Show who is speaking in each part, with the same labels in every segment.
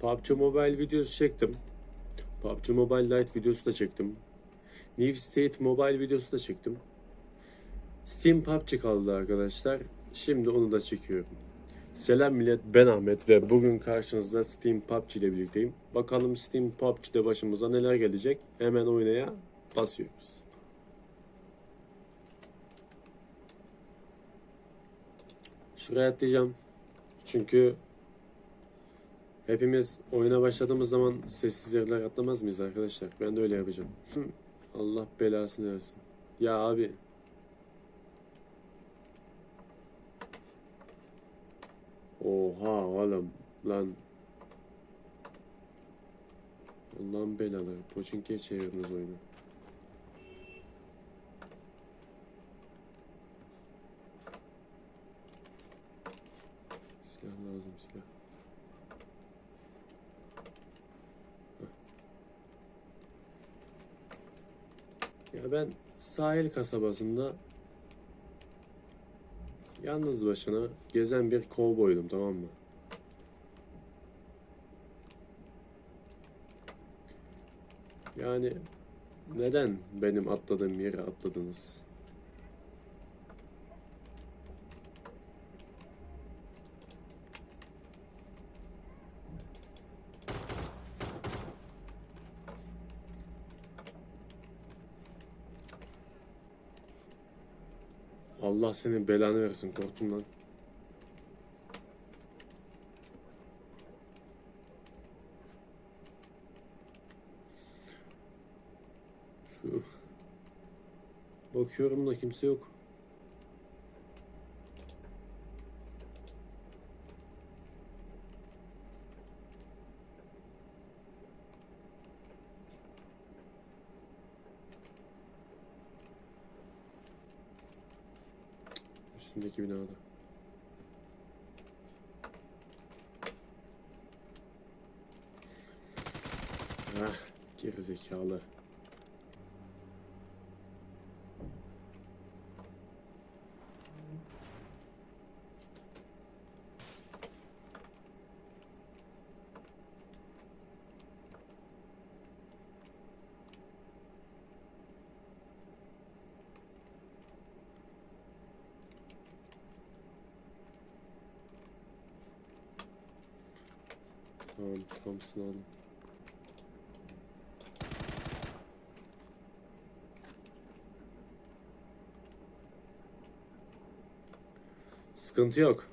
Speaker 1: PUBG Mobile videosu çektim. PUBG Mobile Lite videosu da çektim. New State Mobile videosu da çektim. Steam PUBG kaldı arkadaşlar. Şimdi onu da çekiyorum. Selam millet ben Ahmet ve bugün karşınızda Steam PUBG ile birlikteyim. Bakalım Steam PUBG'de başımıza neler gelecek. Hemen oynaya basıyoruz. Şuraya atlayacağım. Çünkü hepimiz oyuna başladığımız zaman sessiz yerler atlamaz mıyız arkadaşlar? Ben de öyle yapacağım. Allah belasını versin. Ya abi. Oha oğlum lan. Allah'ın belaları. Poçinki'ye çevirdiniz oyunu. Silah lazım silah. Heh. Ya ben sahil kasabasında yalnız başına gezen bir kovboydum tamam mı? Yani neden benim atladığım yere atladınız? Allah senin belanı versin korktum lan. Şu bakıyorum da kimse yok. Üstündeki binada. Ah, gerizekalı. Thompson aldım. Sıkıntı yok.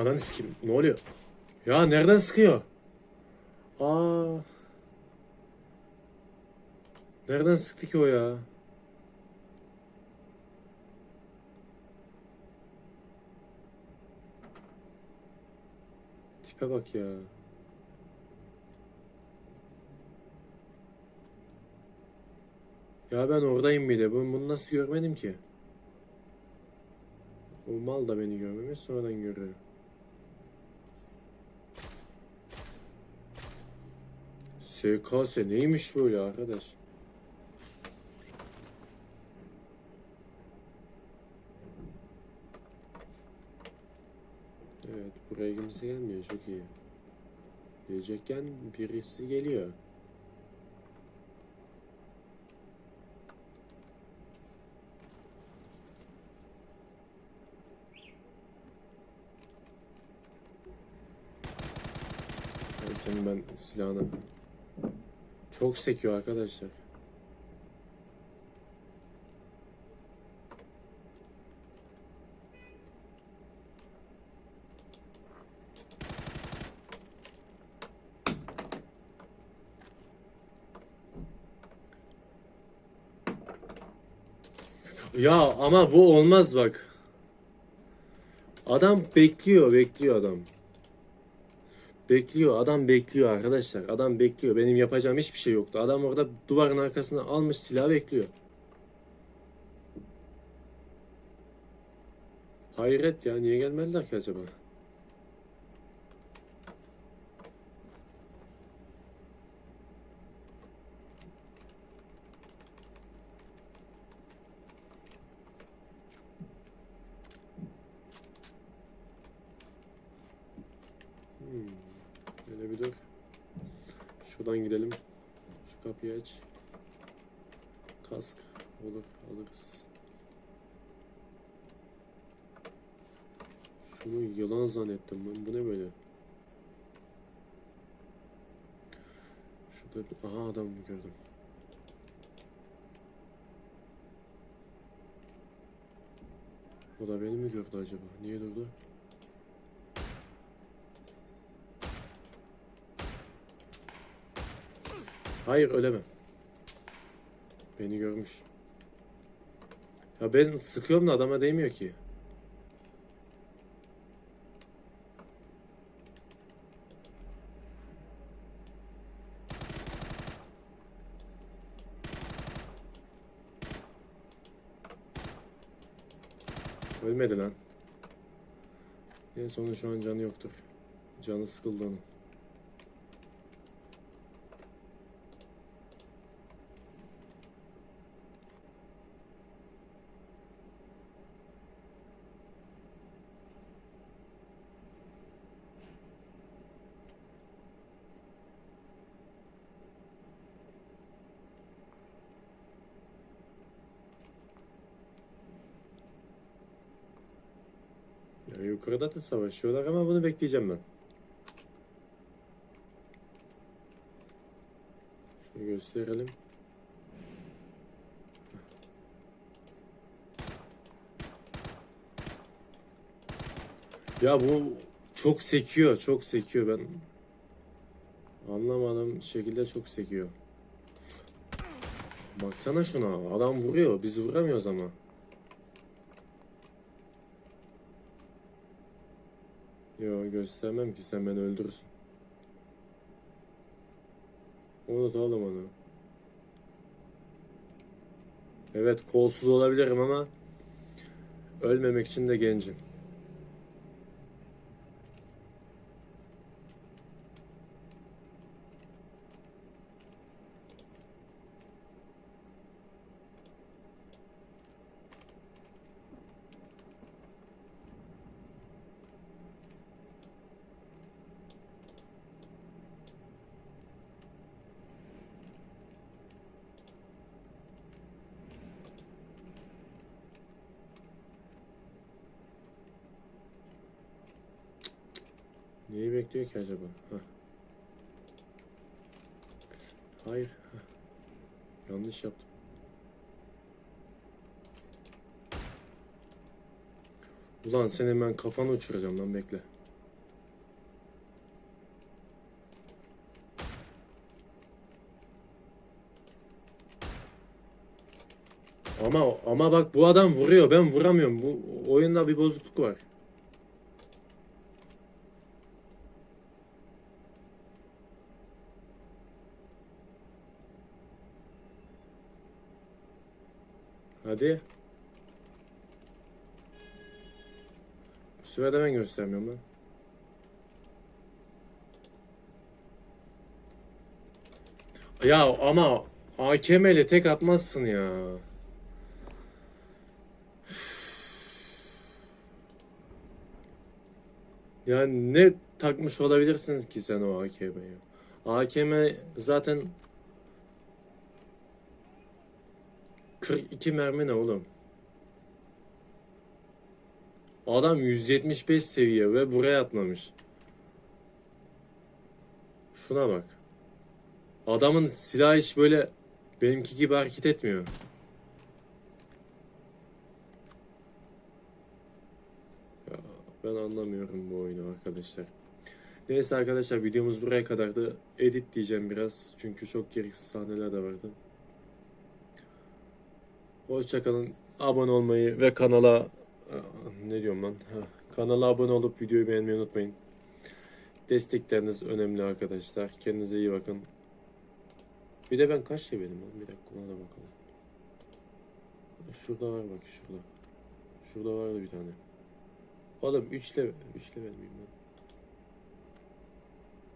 Speaker 1: Ananı sikeyim. Ne oluyor? Ya nereden sıkıyor? Aa. Nereden sıktı ki o ya? Tipe bak ya. Ya ben oradayım bir de. Bunu nasıl görmedim ki? O mal da beni görmemiş sonradan görüyor. SKS neymiş böyle arkadaş? Evet buraya kimse gelmiyor çok iyi. Diyecekken birisi geliyor. Senin ben silahını çok sekiyor arkadaşlar. Ya ama bu olmaz bak. Adam bekliyor, bekliyor adam. Bekliyor, adam bekliyor arkadaşlar. Adam bekliyor. Benim yapacağım hiçbir şey yoktu. Adam orada duvarın arkasına almış silah bekliyor. Hayret ya niye gelmediler ki acaba? Hmm. Böyle bir dur. Şuradan gidelim. Şu kapıyı aç. Kask olur alırız. Şunu yılan zannettim ben. Bu ne böyle? Şurada bir... Aha adam gördüm. O da beni mi gördü acaba? Niye durdu? Hayır ölemem. Beni görmüş. Ya ben sıkıyorum da adama değmiyor ki. Ölmedi lan. En sonunda şu an canı yoktur. Canı sıkıldı onun. Ya yukarıda da savaşıyorlar ama bunu bekleyeceğim ben. Şunu gösterelim. Ya bu çok sekiyor, çok sekiyor ben. Anlamadığım şekilde çok sekiyor. Baksana şuna, adam vuruyor, biz vuramıyoruz ama. Yo göstermem ki sen beni öldürürsün. Unut oğlum onu. Evet kolsuz olabilirim ama ölmemek için de gencim. Neyi bekliyor ki acaba? Hah. Hayır. hah. Yanlış yaptım. Ulan senin ben kafanı uçuracağım lan bekle. Ama ama bak bu adam vuruyor ben vuramıyorum. Bu oyunda bir bozukluk var. Hadi. Bu ben göstermiyorum lan. Ya ama AKM ile tek atmazsın ya. Ya ne takmış olabilirsin ki sen o AKM'ye? AKM zaten 42 mermi ne oğlum? Adam 175 seviye ve buraya atlamış. Şuna bak. Adamın silahı hiç böyle benimki gibi hareket etmiyor. Ya ben anlamıyorum bu oyunu arkadaşlar. Neyse arkadaşlar videomuz buraya kadardı. Edit diyeceğim biraz. Çünkü çok gereksiz sahneler de vardı. Hoşçakalın. abone olmayı ve kanala ne diyorum lan? Kanala abone olup videoyu beğenmeyi unutmayın. Destekleriniz önemli arkadaşlar. Kendinize iyi bakın. Bir de ben kaç levelim lan? Bir dakika ona da bakalım. Şurada var bak şurada. Şurada vardı bir tane. Oğlum 3 level, 3 level miyim lan?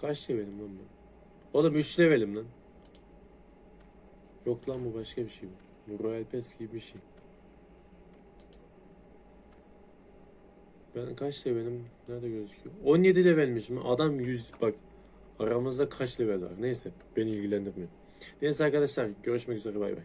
Speaker 1: Kaç levelim lan ben? Oğlum 3 levelim lan. Yok lan bu başka bir şey bu. Royal Pass gibi bir şey. Ben kaç levelim? Nerede gözüküyor? 17 levelmişim. Adam 100 bak. Aramızda kaç level var? Neyse beni ilgilendirmiyor. Neyse arkadaşlar görüşmek üzere bay bay.